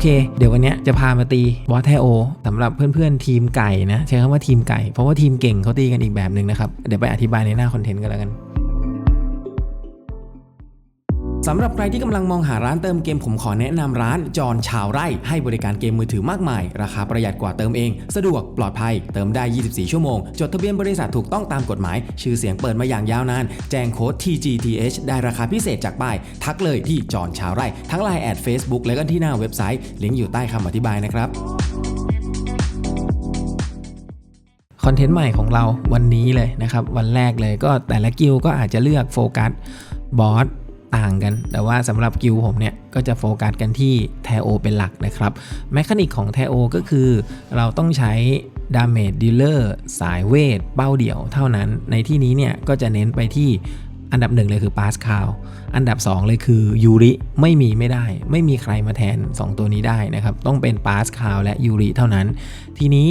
เค เดี๋ยววันนี้จะพามาตีบอสแทโอสำหรับเพื่อนๆทีมไก่นะ ใช้คำว่าทีมไก่ เพราะว่าทีมเก่งเขาตีกันอีกแบบหนึ่งนะครับ เดี๋ยวไปอธิบายในหน้าคอนเทนต์กันแล้วกัน สำหรับใครที่กำลังมองหาร้านเติมเกมผมขอแนะนำร้านจอนชาวไร่ ให้บริการเกมมือถือมากมาย ราคาประหยัดกว่าเติมเอง สะดวกปลอดภัย เติมได้ 24 ชั่วโมง จดทะเบียนบริษัทถูกต้องตามกฎหมาย ชื่อเสียงเปิดมาอย่างยาวนาน แจ้งโค้ด TGTH ได้ราคาพิเศษจากป้าย ทักเลยที่จอนชาวไร่ ทั้ง Line แอด Facebook และก็ที่หน้าเว็บไซต์ลิงก์อยู่ใต้คำอธิบายนะครับคอนเทนต์ใหม่ของเราวันนี้เลยนะครับ วันแรกเลยก็แต่ละกิลก็อาจจะเลือกโฟกัสบอส ต่างกัน แต่ว่าสำหรับกิลผมเนี่ย ก็จะโฟกัสกันที่แทโอเป็นหลักนะครับแมคานิกของแทโอก็คือเราต้องใช้ดาเมจดีลเลอร์สายเวท เป้าเดี่ยวเท่านั้น ในที่นี้เนี่ย ก็จะเน้นไปที่อันดับหนึ่งเลยคือปาสคาลอันดับ 2 เลยคือยูริไม่มีไม่ได้ ไม่มีใครมาแทน 2 ตัวนี้ได้นะครับ ต้องเป็นปาสคาลและยูริเท่านั้น ทีนี้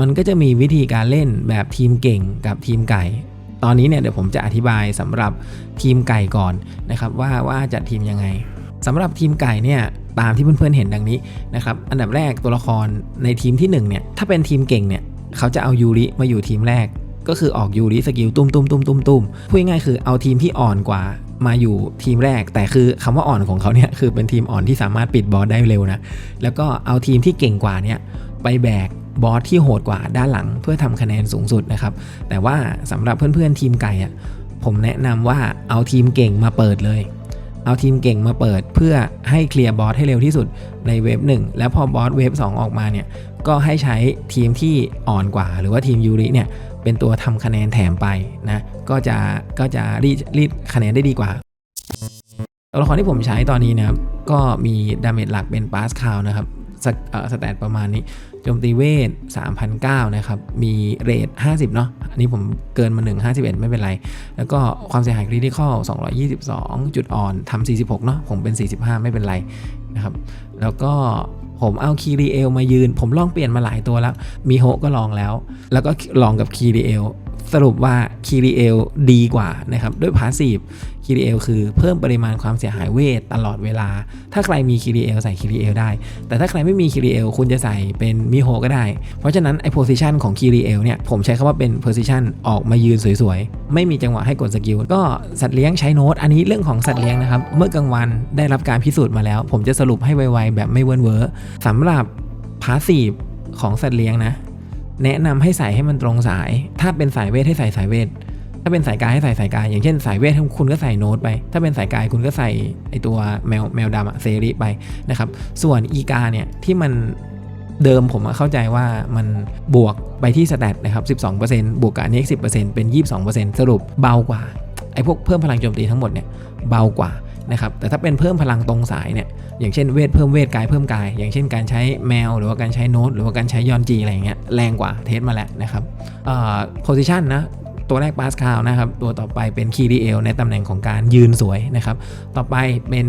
มันก็จะมีวิธีการเล่นแบบทีมเก่งกับทีมไก่ ตอนนี้เนี่ยเดี๋ยวผมจะอธิบายสำหรับทีมไก่ก่อนนะครับว่าว่าจัดทีมยังไงสำหรับทีมไก่เนี่ยตามที่เพื่อนๆเห็นดังนี้นะครับอันดับแรกตัวละครในทีมที่1เนี่ยถ้าเป็นทีมเก่งเนี่ยเขาจะเอายูริมาอยู่ทีมแรก ก็คือออกยูริสกิลตุ้มตุ้มตุ้มตุ้มตุ้มพูดง่ายๆคือเอาทีมที่อ่อนกว่ามาอยู่ทีมแรก แต่คือคำว่าอ่อนของเขาเนี่ยคือเป็นทีมอ่อนที่สามารถปิดบอสได้เร็วนะแล้วก็เอาทีมที่เก่งกว่าเนี่ยไปแบก บอสที่โหดกว่าด้านหลังเพื่อทำคะแนนสูงสุดนะครับ แต่ว่าสำหรับเพื่อนๆทีมไก่อะผมแนะนำว่าเอาทีมเก่งมาเปิดเลย เอาทีมเก่งมาเปิดเพื่อให้เคลียร์บอสให้เร็วที่สุดในเวฟ1แล้วพอบอสเวฟ2ออกมาเนี่ยก็ให้ใช้ทีมที่อ่อนกว่า หรือว่าทีมยูริเนี่ยเป็นตัวทำคะแนนแถมไปนะก็จะก็จะรีดรีดคะแนนได้ดีกว่าตัวละครที่ผมใช้ตอนนี้นะครับก็มีดาเมจหลักเป็นปาสคาวนะครับ สเอ่อสแตทประมาณนี้โจมตีเวท3,009นะครับ มีเรท50 เนาะอันนี้ผมเกินมา 1 51 ไม่เป็นไร แล้วก็ความเสียหายคริติคอล222 จุดอ่อนทำ46 เนาะผมเป็น 45 ไม่เป็นไรนะครับ แล้วก็ผมเอาคีรีเอลมายืน ผมลองเปลี่ยนมาหลายตัวแล้ว มีโฮก็ลองแล้ว แล้วก็ลองกับคีรีเอล สรุปว่าคีรีเอลดีกว่านะครับ ด้วยพาสซีฟคีรีเอลคือเพิ่มปริมาณความเสียหายเวทตลอดเวลา ถ้าใครมีคีรีเอลใส่คีรีเอลได้ แต่ถ้าใครไม่มีคีรีเอลคุณจะใส่เป็นมิโฮก็ได้ เพราะฉะนั้นไอ้โพซิชันของคีรีเอลเนี่ย ผมใช้คำว่าเป็นโพซิชันออกมายืนสวยๆ ไม่มีจังหวะให้กดสกิล ก็สัตว์เลี้ยงใช้โน้ต อันนี้เรื่องของสัตว์เลี้ยงนะครับ เมื่อกลางวันได้รับการพิสูจน์มาแล้ว ผมจะสรุปให้ไวๆแบบไม่เวิร์นเวอร์สำหรับพาสซีฟของสัตว์เลี้ยงนะ แนะนำให้ใส่ให้มันตรงสาย ถ้าเป็นสายเวทให้ใส่สายเวท ถ้าเป็นสายกายให้ใส่สายกาย อย่างเช่นสายเวทคุณก็ใส่โน้ตไป ถ้าเป็นสายกายคุณก็ใส่ไอตัวแมวแมวดำอะเซริไปนะครับ ส่วนอีกาเนี่ยที่มันเดิมผมเข้าใจว่ามันบวกไปที่สแตทนะครับ 12%บวกกับอันนี้อีก10%เป็น 22%สรุปเบากว่าไอพวกเพิ่มพลังโจมตีทั้งหมดเนี่ยเบากว่า นะครับแต่ถ้าเป็นเพิ่มพลังตรงสายเนี่ยอย่างเช่นเวทเพิ่มเวทกายเพิ่มกาย อย่างเช่นการใช้แมว หรือว่าการใช้โน้ตหรือว่าการใช้ยอนจีอะไรอย่างเงี้ยแรงกว่าเทสมาแล้วนะครับเอ่อโพซิชันนะตัวแรกปาสคาลนะครับ ตัวต่อไปเป็นคีรีเอลในตำแหน่งของการยืนสวยนะครับ ต่อไปเป็น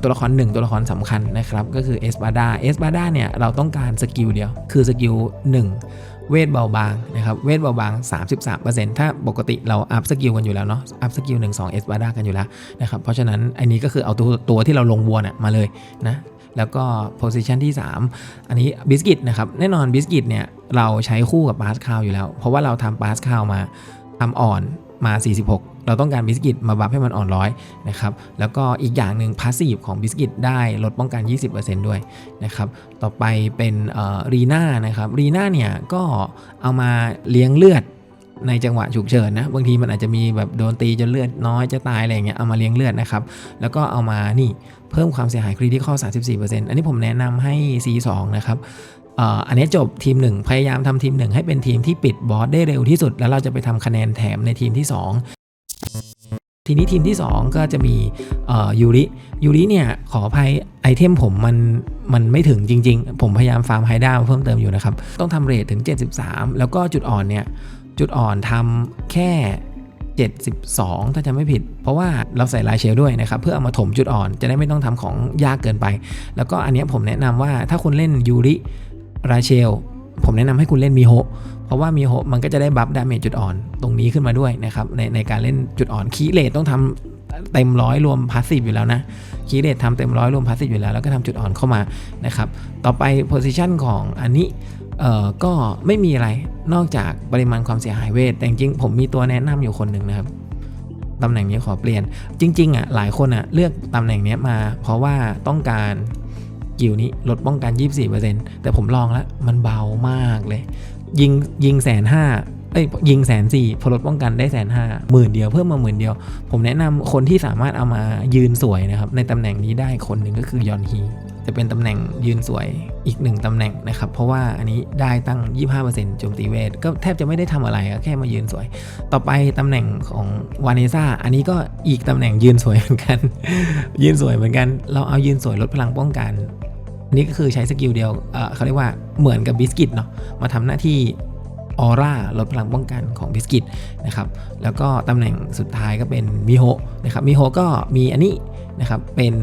ตัวละครหนึ่งตัวละครสำคัญนะครับ ก็คือเอสบาดาเอสบาดาเนี่ย เราต้องการสกิลเดียว คือสกิล1 เวทเบาบางนะครับ เวทเบาบาง 33%ถ้าปกติเราอัพสกิลกันอยู่แล้วเนาะ อัพสกิล1 2เอสบาดากันอยู่แล้วนะครับ เพราะฉะนั้นอันนี้ก็คือเอาตัวตัวที่เราลงวัวน่ะมาเลยนะ แล้วก็ position ที่ 3 อันนี้บิสกิตนะครับ แน่นอนบิสกิตเนี่ยเราใช้คู่กับบาสคาวอยู่แล้ว เพราะว่าเราทำบาสคาวมาทำอ่อนมา 46 เราต้องการบิสกิตมาบัฟให้มันอ่อนร้อยนะครับแล้วก็อีกอย่างหนึ่งพาสซีฟของบิสกิตได้ลดป้องกัน 20%ด้วยนะครับต่อไปเป็นรีน่านะครับรีน่าเนี่ยก็เอามาเลี้ยงเลือดในจังหวะฉุกเฉินนะบางทีมันอาจจะมีแบบโดนตีจนเลือดน้อยจะตายอะไรอย่างเงี้ยเอามาเลี้ยงเลือดนะครับแล้วก็เอามานี่เพิ่มความเสียหายคริติคอล34%อันนี้ผมแนะนำให้ C2 นะครับอันนี้จบทีม 1 พยายามทำทีม 1 ให้เป็นทีมที่ปิดบอสได้เร็วที่สุด แล้วเราจะไปทำคะแนนแถมในทีมที่ 2 ทีนี้ทีมที่ 2 ก็จะมียูริยูริเนี่ยขออภัยไอเทมผมมันมันไม่ถึงจริง ๆ ผมพยายามฟาร์มไฮด้าเพิ่มเติมอยู่นะครับ ต้องทำเรทถึง 73 แล้วก็จุดอ่อนเนี่ย จุดอ่อนทำแค่ 72 ถ้าจะไม่ผิด เพราะว่าเราใส่ลายเชลด้วยนะครับ เพื่อเอามาถมจุดอ่อนจะได้ไม่ต้องทำของยากเกินไป แล้วก็อันนี้ผมแนะนำว่าถ้าคุณเล่นยูริราเชลผมแนะนำให้คุณเล่นมิโฮ เพราะว่ามิโฮมันก็จะได้บัฟดาเมจจุดอ่อนตรงนี้ขึ้นมาด้วยนะครับในในการเล่นจุดอ่อนคีเลตต้องทำเต็มร้อยรวมพาสซีฟอยู่แล้วนะคีเดตทำเต็มร้อยรวมพาสซีฟอยู่แล้วแล้วก็ทำจุดอ่อนเข้ามานะครับต่อไปโพซิชันของอันนี้เอ่อก็ไม่มีอะไรนอกจากปริมาณความเสียหายเวทแต่จริงผมมีตัวแนะนำอยู่คนหนึ่งนะครับตำแหน่งนี้ขอเปลี่ยนจริงๆอะหลายคนอะเลือกตำแหน่งนี้มา เพราะว่าต้องการกิวนี้ลดป้องกัน 24%แต่ผมลองแล้วมันเบามากเลย ยิงยิงแสนห้าเอ้ยยิงแสนสี่พลดป้องกันได้แสนห้าหมื่นเดียวเพิ่มมาหมื่นเดียว ผมแนะนำคนที่สามารถเอามายืนสวยนะครับในตำแหน่งนี้ได้คนหนึ่งก็คือยอนฮีจะเป็นตำแหน่งยืนสวยอีกหนึ่งตำแหน่งนะครับ เพราะว่าอันนี้ได้ตั้ง 25%โจมตีเวท ก็แทบจะไม่ได้ทำอะไรก็แค่มายืนสวย ต่อไปตำแหน่งของวานิซ่าอันนี้ก็อีกตำแหน่งยืนสวยเหมือนกัน ยืนสวยเหมือนกัน เราเอายืนสวยลดพลังป้องกัน นี่ก็คือใช้สกิลเดียวเเขาเรียกว่าเหมือนกับบิสกิตเนาะมาทำหน้าที่ออร่าลดพลังป้องกันของบิสกิตนะครับแล้วก็ตำแหน่งสุดท้ายก็เป็นมิโฮนะครับมิโฮก็มีอันนี้นะครับเป็น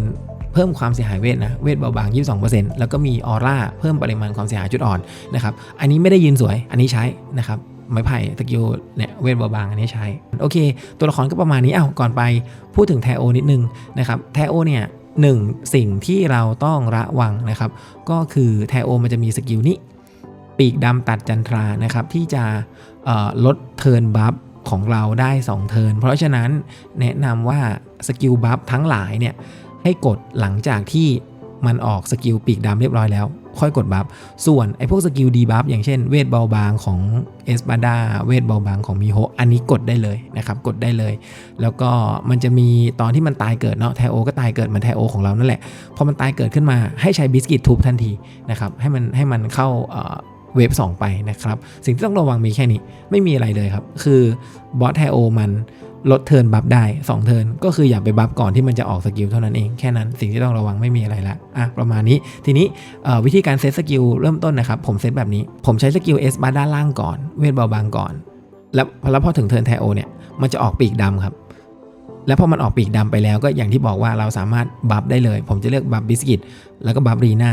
เพิ่มความเสียหายเวทนะเวทเบาบาง 22%แล้วก็มีออร่าเพิ่มปริมาณความเสียหายจุดอ่อนนะครับอันนี้ไม่ได้ยืนสวยอันนี้ใช้นะครับไม้ไผ่สกิลเนี่ยเวทเบาบางอันนี้ใช้โอเค ตัวละครก็ประมาณนี้เอ้าก่อนไปพูดถึงแทโอนิดนึงนะครับแทโอเนี่ย หนึ่งสิ่งที่เราต้องระวังนะครับ ก็คือแทโอมันจะมีสกิลนี้ ปีกดำตัดจันทรานะครับ ที่จะลดเทิร์นบัฟของเราได้ 2 เทิร์นเพราะฉะนั้นแนะนำว่าสกิลบัฟทั้งหลายเนี่ยให้กดหลังจากที่มันออกสกิลปีกดำเรียบร้อยแล้ว ค่อยกดบัฟ ส่วนไอ้พวกสกิลดีบัฟอย่างเช่นเวทเบาบางของเอสบาดาเวทเบาบางของมิโฮอันนี้กดได้เลยนะครับกดได้เลย แล้วก็มันจะมีตอนที่มันตายเกิดเนาะไทโอก็ตายเกิดมือนไทโอของเรานั่นแหละพอมันตายเกิดขึ้นมาให้ใช้บิสกิตทุบทันทีนะครับให้มันให้มันเข้าเอ่อเวฟ2ไปนะครับ สิ่งที่ต้องระวังมีแค่นี้ไม่มีอะไรเลยครับ คือบอสไทโอมัน ลดเทิร์นบัฟได้ 2 เทิร์นก็คืออย่าไปบัฟก่อนที่มันจะออกสกิลเท่านั้นเองแค่นั้นสิ่งที่ต้องระวังไม่มีอะไรละอะประมาณนี้ทีนี้วิธีการเซตสกิลเริ่มต้นนะครับผมเซตแบบนี้ ผมใช้สกิลเอสบาด้านล่างก่อน เวทเบาบางก่อน แล้วแล้วพอถึงเทิร์นไทโอเนี่ยมันจะออกปีกดำครับแล้วพอมันออกปีกดำไปแล้วก็อย่างที่บอกว่าเราสามารถบัฟได้เลย ผมจะเลือกบัฟบิสกิตแล้วก็บัฟรีน่า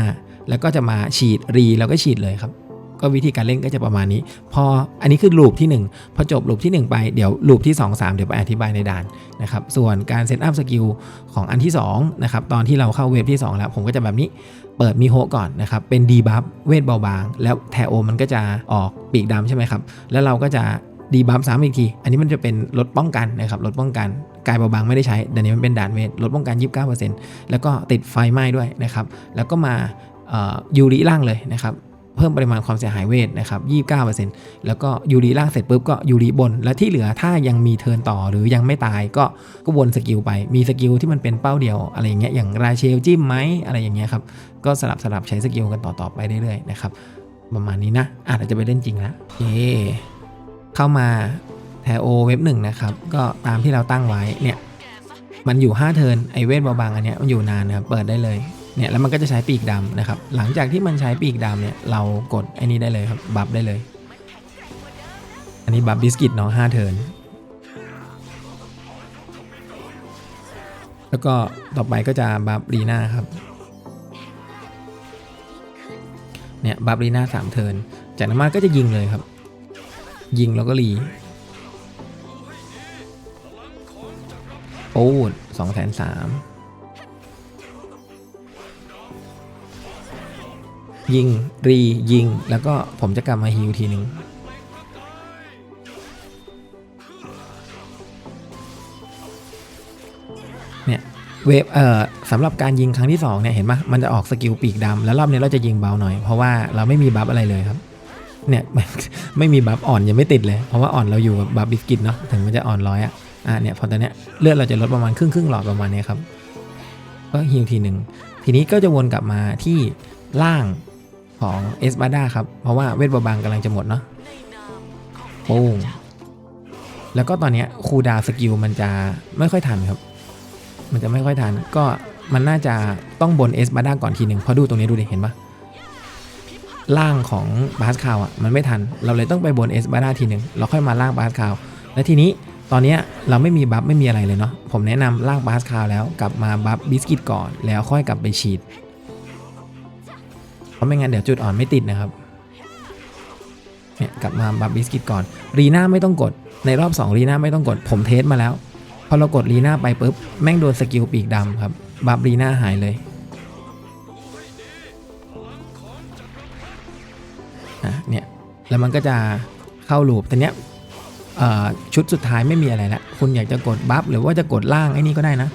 แล้วก็จะมาฉีดรีแล้วก็ฉีดเลยครับ ก็วิธีการเล่นก็จะประมาณนี้ พออันนี้คือลูปที่ 1 พอจบลูปที่ 1 ไปเดี๋ยวลูปที่ 2 3 เดี๋ยวไปอธิบายในด่านนะครับส่วนการเซตอัพสกิลของอันที่2นะครับตอนที่เราเข้าเวฟที่ 2 แล้ว ผมก็จะแบบนี้เปิดมีโฮก่อนนะครับเป็นดีบัฟเวทเบาบาง แล้วแทโอมันก็จะออกปีกดำใช่ไหมครับแล้วเราก็จะดีบัฟซ้ำอีกที อันนี้มันจะเป็นลดป้องกันนะครับลดป้องกันกายเบาบางไม่ได้ใช้แต่นี้มันเป็นด่านเวทลดป้องกัน 29%แล้วก็ติดไฟไหม้ด้วยนะครับแล้วก็มายูริล่างเลยนะครับ เพิ่มปริมาณความเสียหายเวทนะครับ29%แล้วก็ยูริล่างเสร็จปุ๊บก็ยูริบน และที่เหลือถ้ายังมีเทิร์นต่อหรือยังไม่ตายก็ก็วนสกิลไป มีสกิลที่มันเป็นเป้าเดียวอะไรอย่างเงี้ยอย่างราเชลจิ้มไหมอะไรอย่างเงี้ยครับก็สลับสลับใช้สกิลกันต่อๆไปเรื่อยๆนะครับประมาณนี้นะอาจจะไปเล่นจริงแล้วเคเข้ามาแทโอเว็บหนึ่งนะครับก็ตามที่เราตั้งไว้เนี่ยมันอยู่ 5 เทิร์นไอเวทเบาบางอันเนี้ยมันอยู่นานนะครับเปิดได้เลย เนี่ยแล้วมันก็จะใช้ปีกดำนะครับ หลังจากที่มันใช้ปีกดำเนี่ยเรากดไอ้นี้ได้เลยครับบัฟได้เลย อันนี้บัฟบิสกิตเนาะ5เทิร์นแล้วก็ต่อไปก็จะบัฟรีน่าครับเนี่ยบัฟรีน่าสามเทิร์นจากนั้นมาก็จะยิงเลยครับ ยิงแล้วก็รีโอ้สองแสนสาม ยิง รียิง แล้วก็ผมจะกลับมาฮิวทีหนึ่งเนี่ยเวฟเอ่อสำหรับการยิงครั้งที่2เนี่ยเห็นปะมันจะออกสกิลปีกดำแล้วรอบนี้เราจะยิงเบาหน่อย เพราะว่าเราไม่มีบัฟอะไรเลยครับ เนี่ยไม่มีบัฟอ่อนยังไม่ติดเลย เพราะว่าอ่อนเราอยู่กับบัฟบิสกิตเนาะถึงมันจะอ่อนร้อยอะอะเนี่ยพอตอนเนี้ยเลือดเราจะลดประมาณครึ่งครึ่งหลอดประมาณนี้ครับก็ฮิวทีหนึ่งทีนี้ก็จะวนกลับมาที่ล่าง ของเอสบาดาครับ เพราะว่าเวทเบาบางกำลังจะหมดเนาะโป้งแล้วก็ตอนนี้คูดาสกิลมันจะไม่ค่อยทันครับ มันจะไม่ค่อยทัน ก็มันน่าจะต้องบนเอสบาดาก่อนทีหนึ่งเพราะดูตรงนี้ดูดิเห็นปะล่างของบาสคาวอะมันไม่ทัน เราเลยต้องไปบนเอสบาดาทีหนึ่งเราค่อยมาล่างบาสคาวและทีนี้ตอนนี้เราไม่มีบัฟไม่มีอะไรเลยเนาะผมแนะนำล่างบาสคาวแล้วกลับมาบัฟบิสกิตก่อนแล้วค่อยกลับไปฉีด เพราะไม่งั้นเดี๋ยวจุดอ่อนไม่ติดนะครับเนี่ยกลับมาบัฟบิสกิตก่อนรีน่าไม่ต้องกดในรอบ2รีน่าไม่ต้องกดผมเทสมาแล้ว พอเรากดลีน่าไปปุ๊บแม่งโดนสกิลปีกดำครับบัฟลีน่าหายเลยอะเนี่ยแล้วมันก็จะเข้าลูปแต่เนี้ยชุดสุดท้ายไม่มีอะไรแล้วคุณอยากจะกดบัฟหรือว่าจะกดล่างไอ้นี่ก็ได้นะ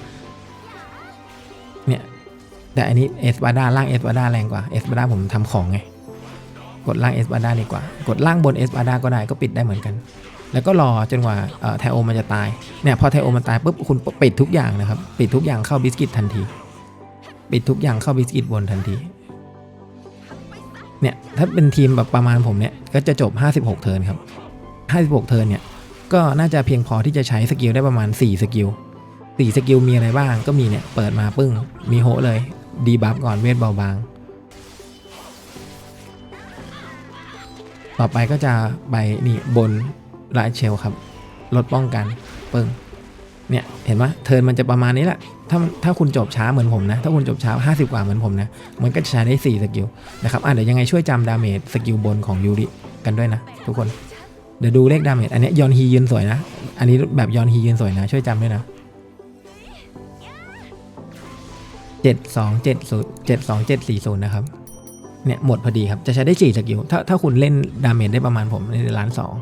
แต่อันนี้เอสบาด้าล่างเอสบาด้าแรงกว่าเอสบาด้าผมทำของไง กดล่างเอสบาด้าดีกว่า กดล่างบนเอสบาด้าก็ได้ก็ปิดได้เหมือนกัน แล้วก็รอจนกว่าไทโอมันจะตาย เนี่ยพอไทโอมันตายปุ๊บคุณปิดทุกอย่างนะครับ ปิดทุกอย่างเข้าบิสกิตทันที ปิดทุกอย่างเข้าบิสกิตบนทันที เนี่ยถ้าเป็นทีมแบบประมาณผมเนี่ยก็จะจบ 56 เทิร์นครับ 56 เทิร์นเนี่ยก็น่าจะเพียงพอที่จะใช้สกิลได้ประมาณ 4 สกิล4สกิลมีอะไรบ้างก็มีเนี่ยเปิดมาปึ้งมีโฮเลย ดีบัฟก่อนเวทเบาบาง ต่อไปก็จะไปนี่บนไลท์เชลครับ ลดป้องกันเปึ้งเนี่ยเห็นไหมเทิร์นมันจะประมาณนี้แหละ ถ้าถ้าคุณจบช้าเหมือนผมนะ ถ้าคุณจบช้า 50 กว่าเหมือนผมนะ มันก็จะใช้ได้ 4 สกิลนะครับอะเดี๋ยวยังไงช่วยจำดาเมจสกิลบนของยูริกันด้วยนะ ทุกคน เดี๋ยวดูเลขดาเมจอันนี้ยยอนฮียืนสวยนะ อันนี้แบบยอนฮียืนสวยนะ ช่วยจำด้วยนะ เจ็ดสองเจ็ดศูนเจ็ดสองเจ็ดสี่ศูนนะครับ เนี่ยหมดพอดีครับ จะใช้ได้4สกิลถ้าถ้าคุณเล่นดาเมจได้ประมาณผมในล้านสอง